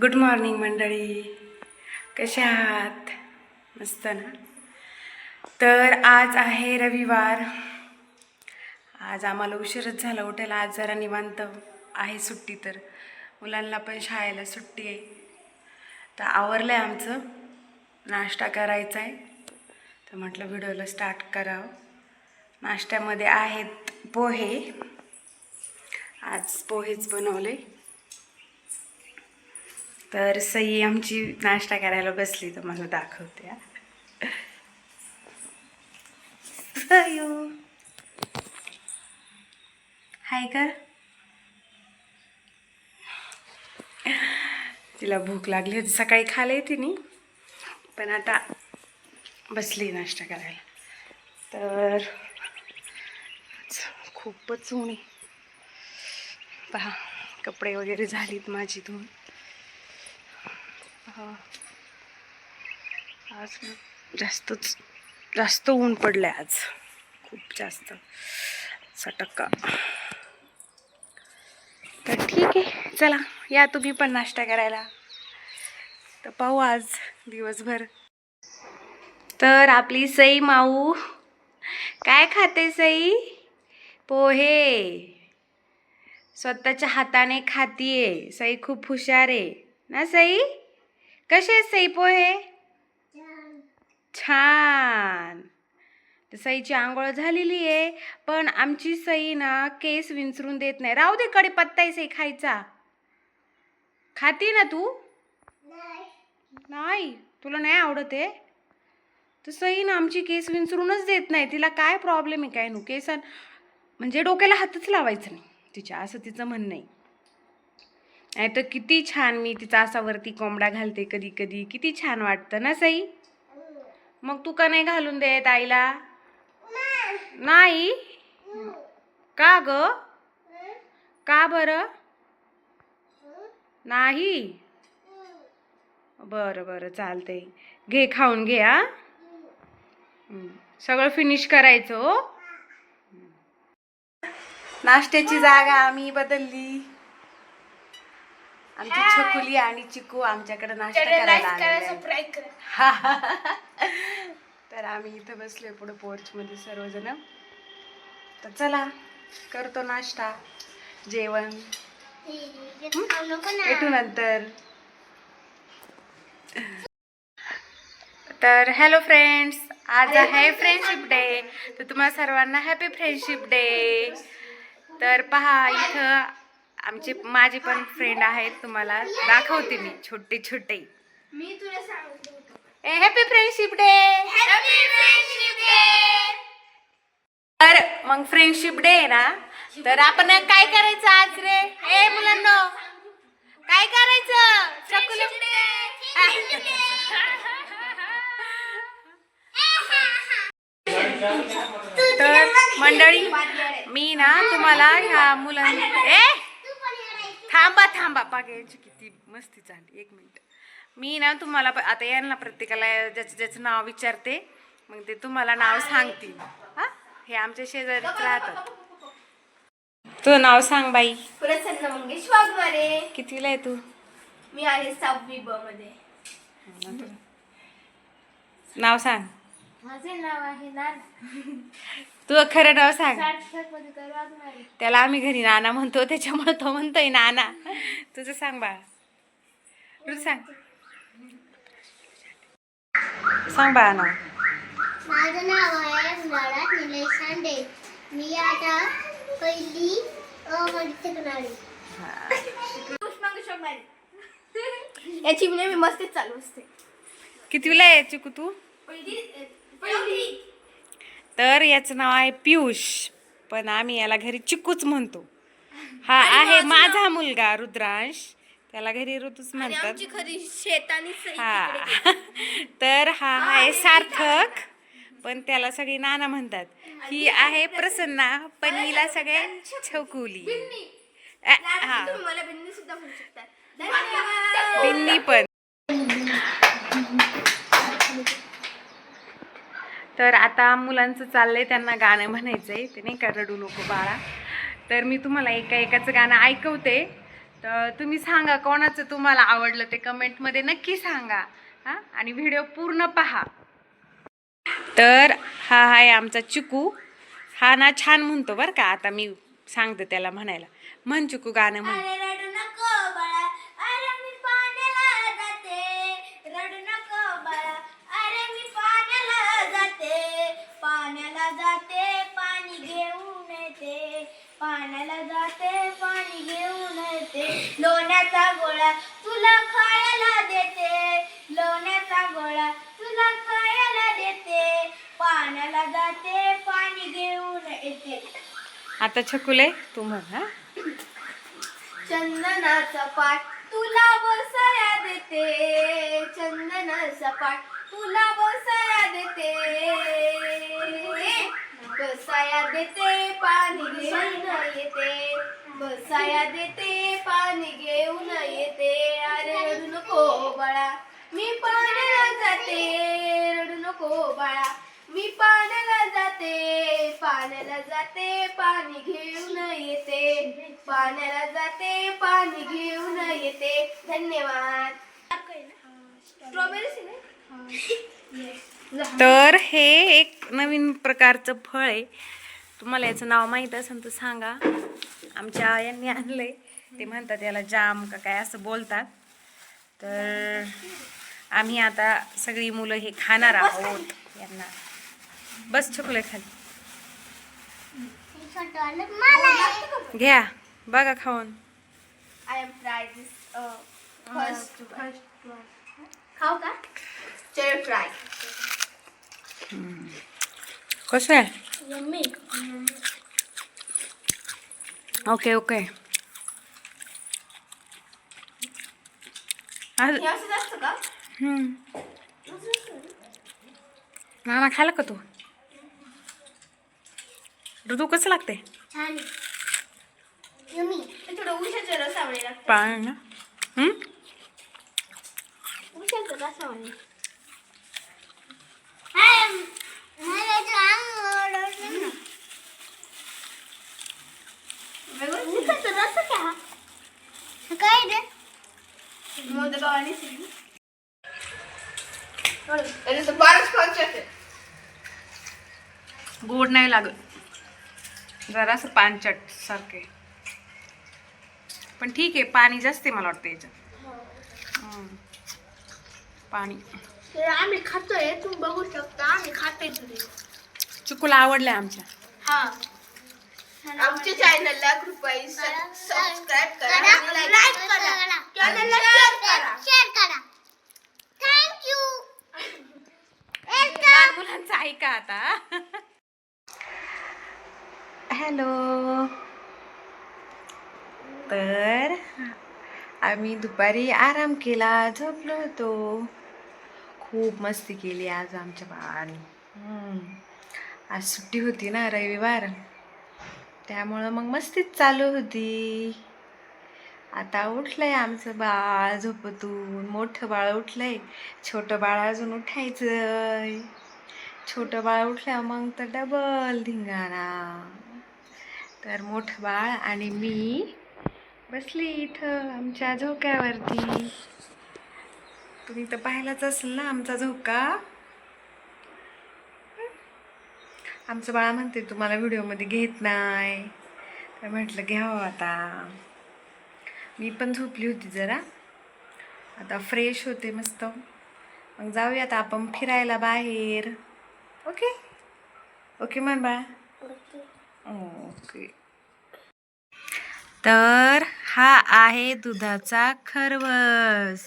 Good morning मंडळी. कशा आहात? मस्त ना? तर आज आहे रविवार. आज आम्हाला उशीरच झाला उठायला. आज जरा निवांत आहे सुट्टी तर. मुलांना पण शाळेला सुट्टी आहे. तर आवरलं आहे आमचं. नाश्ता करायचा आहे तर म्हटलं व्हिडिओला स्टार्ट करावं. नाश्त्यामध्ये आहेत पोहे. आज पोहेच बनवले. तर सई आमची नाश्ता करायला बसली तर मला दाखवते सयू. हाय कर तिला भूक लागली होती सकाळी खाले तिने पण आता बसली नाश्ता करायला. तर खूपच ऊन आहे. पहा कपडे वगैरे झालीत माझी धुवून आज जास्तच जास्त ऊन पडलंय आज. खूप जास्त. सटक्का तर ठीक आहे. चला या तुम्ही पण नाश्ता करायला. तर पाहू आज दिवसभर. तर आपली सई माऊ काय खाते सई? पोहे. स्वतःच्या हाताने खातीये. सई खूप हुशार आहे. ना सई? कसे आहेत सई पोहे? छान. तर सईची आंघोळ झालेली आहे पण आमची सई ना केस विंचरून देत नाही. राहू दे कडे पत्ता सई खायचा. खाती ना तू? नाही. तुला नाही आवडत आहे? तर सई ना आमची केस विंचरूनच देत नाही. तिला काय प्रॉब्लेम आहे काय नु केस म्हणजे डोक्याला हातच लावायचं नाही. तिच्या असं तिचं म्हणणं आहे. नाही तर किती छान मी तिचा असा वरती कोंबडा घालते कधी कधी. किती छान वाटतं ना सई? मग तू का नाही घालून देत आईला? नाही? का ग? का बरं? नाही? बरं बरं चालतंय. घे खाऊन घे हा. सगळं फिनिश करायचं हो. नाश्त्याची जागा आम्ही बदलली. आमची छकुली आणि चिकू आमच्याकडे नाश्ता करायला आलेले. तर आम्ही इथं बसलोय पुढे पोर्च मध्ये सर्वजण. तर चला करतो नाश्ता. जेवण. भेटू नंतर. तर हॅलो फ्रेंड्स आज आहे फ्रेंडशिप डे तर तुम्हाला सर्वांना हॅपी फ्रेंडशिप डे तर पहा इथं आमचे माझे पण फ्रेंड आहेत तुम्हाला दाखवते मी छोटे छोटे. मी तुला सांगतो. Happy friendship day happy friendship day तर मग फ्रेंडशिप डे आहे ना तर आपण काय करायचं आज रे? ए मुलांना काय करायचं? चकुली तर मंडळी मी ना तुम्हाला ह्या मुलांना ए थांबा थांबा. पागे यांची किती मस्ती झाली एक मिनिट. मी ना तुम्हाला आता यांना प्रत्येकाला ज्याचं ज्याचं नाव विचारते मग ते तुम्हाला नाव सांगतील. हा? हे आमच्या शेजारीच राहतात. तुझं नाव सांग बाई. प्रसन्न मंगेश वाघमारे कितवीला आहे तू? मी आहे सहावी ब मध्ये. नाव सांग. माझे नाव आहे नाना. तुझं खरं नाव सांग. त्याला आम्ही घरी नाना म्हणतो त्याच्यामुळे तो म्हणतोय नाना. तुझं सांग बाळा तुझं सांग. सांग बाळा नाव. माझं नाव आहे मुराद निलेश सांडे मी आता पहिली याची नेहमी मस्तीच चालू असते. कितवीला आहे चिकू तू? पहिली पहिली. तर याचं नाव आहे पियुष. पण आम्ही याला घरी चिकूच म्हणतो. हा आहे माझा मुलगा रुद्रांश. त्याला घरी ऋतूच म्हणतात. आमची खरी हा. तर हा आहे सार्थक. पण त्याला सगळी नाना म्हणतात. ही आहे प्रसन्ना पण हिला सगळे छकुली. बिन्नी. अ, हा. तुम्ही मला बिन्नी सुद्धा म्हणू शकता. धन्यवाद. बिन्नी पण. तर आता मुलांचं चाललंय त्यांना गाणं म्हणायचं आहे ते नाही का रडू नको बाळा. तर मी तुम्हाला एका एकाचं गाणं ऐकवते. तर तुम्ही सांगा कोणाचं तुम्हाला आवडलं ते कमेंटमध्ये नक्की सांगा. हां? आणि व्हिडिओ पूर्ण पहा. तर हा आहे आमचा चिकू. हा ना छान म्हणतो बरं का आता मी सांगते त्याला म्हणायला. म्हण चिकू गाणं म्हण. लोण्याचा गोळा तुला खायला देते. लोण्याचा गोळा तुला खायला देते. पाण्याला जाते पाणी घेऊन येते. आता छकुले तू म्हण चंदनाचा पाठ तुला बसाया देते. चंदनाचा पाठ तुला बसाया देते. बसाया देते पाणी घेऊन येते. बसाया देते पाणी घेऊन येते. अरे रडू नको बाळा मी पाण्याला जाते. रडू नको बाळा मी पाण्याला जाते. पाण्याला जाते पाणी घेऊन येते. पाण्याला जाते पाणी घेऊन येते. धन्यवाद. तर हे एक नवीन प्रकारचं फळ आहे. तुम्हाला याचं नाव माहीत असेल तर सांगा. आमच्या यांनी आणलंय ते म्हणतात याला जाम का काय असं बोलतात. तर आम्ही आता सगळी मुलं हे खाणार आहोत यांना. बस चुकले खाली. मला घ्या. बघा खाऊन. I am try this first first खाऊ का? चल ट्राय कसं आहे? यम्मी ओके ओके हे. नाना खायला का तू ऋतू कसं लागते हे पाणी ना हम्म? उशाचं रसावणे मला तर आवडलं ना. उशाचं रस काय रे मोदक आणि गोड नाही लागत. जरासं पानचट सारखे पण ठीक आहे पाणी जास्त आहे मला वाटतं याच्यात. पाणी. आम्ही खातोय तुम्ही बघू शकता आम्ही खातोय. तुझे चिकूला आवडलंय आमच्या. हा. आमच्या चॅनलला कृपया सबस्क्राईब करा आणि लाईक करा. चॅनलला शेअर करा. शेअर करा. थँक्यू लहान मुलांचं ऐका आता. हॅलो. तर आम्ही दुपारी आराम केला झोपलो होतो. खूप मस्ती केली आज आमच्या बाळाने. हम्म. आज सुट्टी होती ना रविवार. त्यामुळं मग मस्तीच चालू होती. आता उठलंय आमचं बाळ झोपतून. मोठं बाळ उठलंय. छोटं बाळ अजून उठायचंय. छोटं बाळ उठलं मग तर डबल धिंगाणा. तर मोठं बाळ आणि मी बसली इथं आमच्या झोक्यावरती. तुम्ही तर पाहिलाच असेल ना आमचा झोका? आमचं बाळा म्हणते तुम्हाला व्हिडिओमध्ये घेत नाही. तर म्हटलं घ्यावं हो आता. मी पण झोपली होती जरा. आता फ्रेश होते मस्त. मग जाऊया आता आपण फिरायला बाहेर. ओके ओके मन बाळा. ओके तर हा आहे दुधाचा खरवस.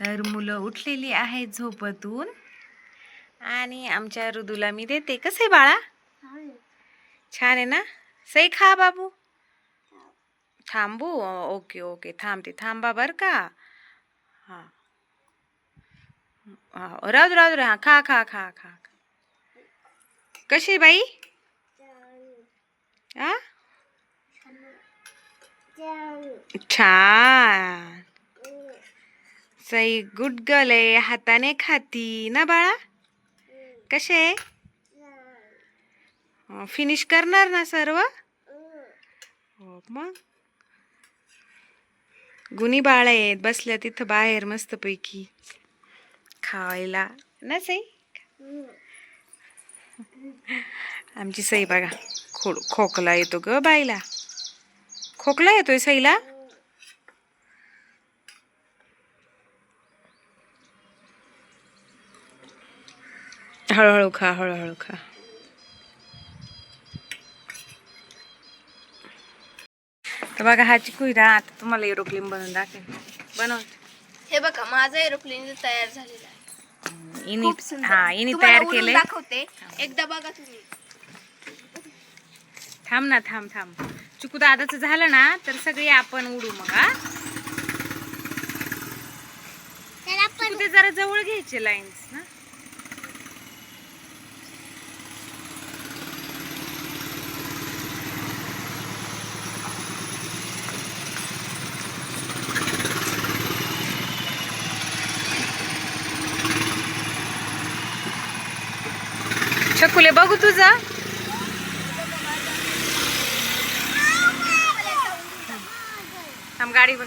तर मुलं उठलेली आहेत झोपतून. आणि आमच्या ऋदूला मी देते. कसं आहे बाळा? छान आहे. ना? सई खा बाबू. थांबू? Okay okay. थांबते. थांबा बर का? हां. हां राहू दे राहू हां खा खा खा खा कशी बाई? आ छान. सई गुड गर्ल आहे हाताने खाती ना बाळा? कसे? फिनिश करणार ना सर्व? हो मग? गुणी बाळ आहेत बसल्या तिथं बाहेर मस्तपैकी. खायला. ना सई? आमची सई बघा खो खोकला येतो ग बाईला. खोकला येतोय सईला? हळूहळू खा हळूहळू खा. तर बघा हा चिकुईरा आता तुम्हाला एरोप्लेन बनवून दाखवेल बनव. हे बघा माझा एरोप्लेन तयार झालेला आहे. इनी. हा इनी तयार केलंय. दाखवते. एकदा बघा तुम्ही. थांब ना थांब थांब. चिकू दादाचं झालं ना तर सगळे आपण उडू मग हा. जरा जवळ घ्यायचे लाईन्स ना. छकुले बघू तुझा. थांब गाडी बघ.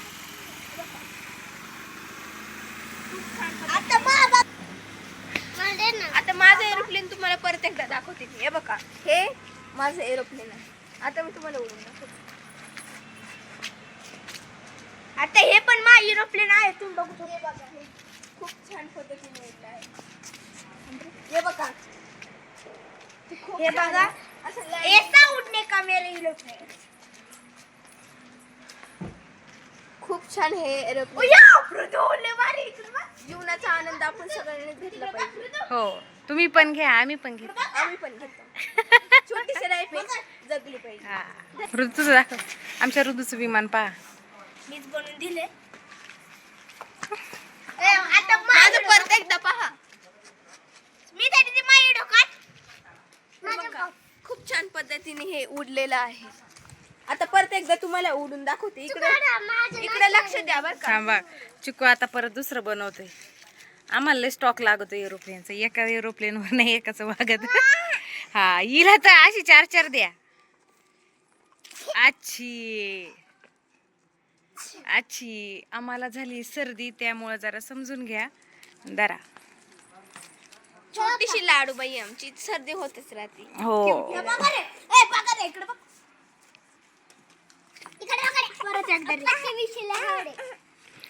आता माझं एरोप्लेन तुम्हाला परत एकदा दाखवते मी. हे बघा. हे माझं एरोप्लेन आहे. आता मी तुम्हाला उडून दाखवते. आता हे पण मा एरोप्लेन आहे. तुम्ही बघू शकता. हे बघा. हे खूप छान पद्धतीने आहे. हे बघा. हे बघा. ऐसा उडने का मेरे एरोप्लेन खूप छान हे एरोप्लेन जीवनाचा आनंद आपण सगळ्यांनी घेतला पाहिजे. हो तुम्ही पण घ्या आम्ही पण घेतो. आम्ही पण घेतो. छोटीशी लाईफ जगली पाहिजे. हा. ऋतूचं दाखव. आमच्या ऋतूचं विमान पहा. मीच बनवून दिले. आता माझं परत एकदा पहा मी त्याची माई डोकात खूप छान पद्धतीने हे उडलेलं आहे. आता परत एकदा तुम्हाला उडून दाखवते. इकडे इकडे लक्ष द्या बरं का. थांबा. चिकू आता परत दुसरं बनवतोय आम्हाला लय स्टॉक लागतो एरोप्लेनचा एका एरोप्लेनवर नाही एकाच वागत. हा हिला तर अशी चार चार द्या. अच्छी अच्छी आम्हाला झाली सर्दी त्यामुळे जरा समजून घ्या. दरा छोटीशी लाडू बाई आमची. सर्दी होतच राहते. हो. इकडे बघ. परत एकदा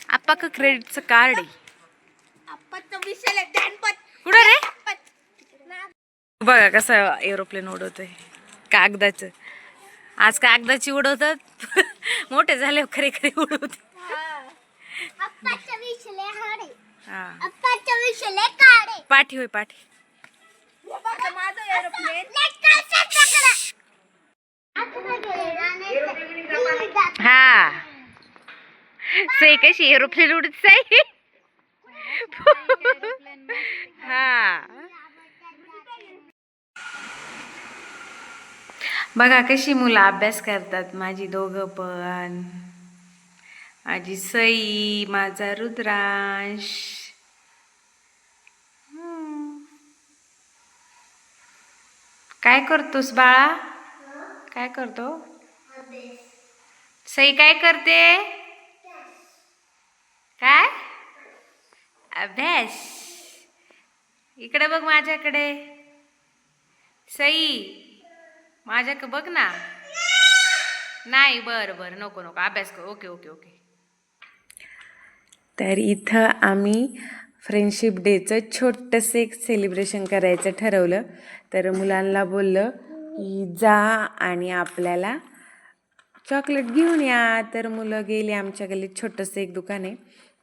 आप्पा का क्रेडिटचं कार्ड आहे. कुठं रे? बघा कसं एरोप्लेन उडवतोय. कागदाचं. आज कागदाची उडवतात. मोठे झाले खरे खरे उडवते. हा. अप्पाच्या विषले काढे पाठी होय पाठी. आता माझं एरोप्लेन हा. सई कशी एरोप्लेन उडत सई हा. बघा कशी मुलं अभ्यास करतात माझी दोघं पण. माझी सई माझा रुद्रांश. काय करतोस बाळा? काय करतो? सई काय करते? काय? अभ्यास. इकडे बघ माझ्याकडे. सई माझ्याकडे बघ ना. नाही बरं बरं नको नको अभ्यास कर. Okay okay okay. तर इथं आम्ही फ्रेंडशिप डेचं छोटंसं एक सेलिब्रेशन करायचं ठरवलं. तर मुलांना बोललं की जा आणि आपल्याला चॉकलेट घेऊन या. तर मुलं गेली आमच्या गल्लीत छोटंसं एक दुकान आहे.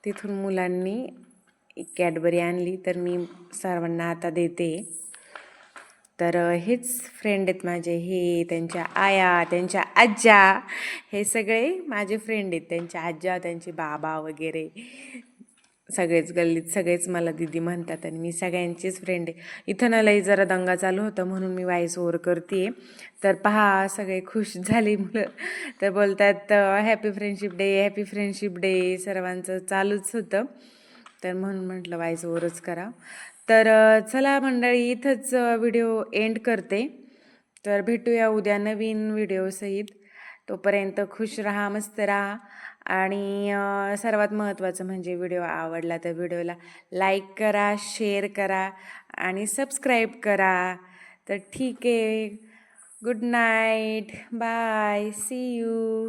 तिथून मुलांनी एक कॅडबरी आणली. तर मी सर्वांना आता देते. तर हेच फ्रेंड आहेत माझे. हे त्यांच्या आया त्यांच्या आज्या. हे सगळे माझे फ्रेंड आहेत. त्यांच्या आज्या त्यांचे बाबा वगैरे. सगळेच गल्लीत सगळेच मला दिदी म्हणतात आणि मी सगळ्यांचीच फ्रेंड आहे. इथं लई जरा दंगा चालू होता म्हणून मी वाईस ओवर करते तर पहा सगळे खुश झाले मुलं. तर बोलतात happy friendship day happy friendship day सर्वांचं चालूच होतं. तर म्हणून म्हटलं वाईस ओवरच करा. तर चला मंडळी इथंच व्हिडिओ एंड करते. तर भेटूया उद्या नवीन व्हिडिओसहित तोपर्यंत खुश राहा मस्त राहा. आणि सर्वात महत्त्वाचं म्हणजे व्हिडिओ आवडला तर व्हिडिओला लाईक करा शेअर करा आणि सबस्क्राईब करा. तर ठीक आहे. Good night. Bye. See you.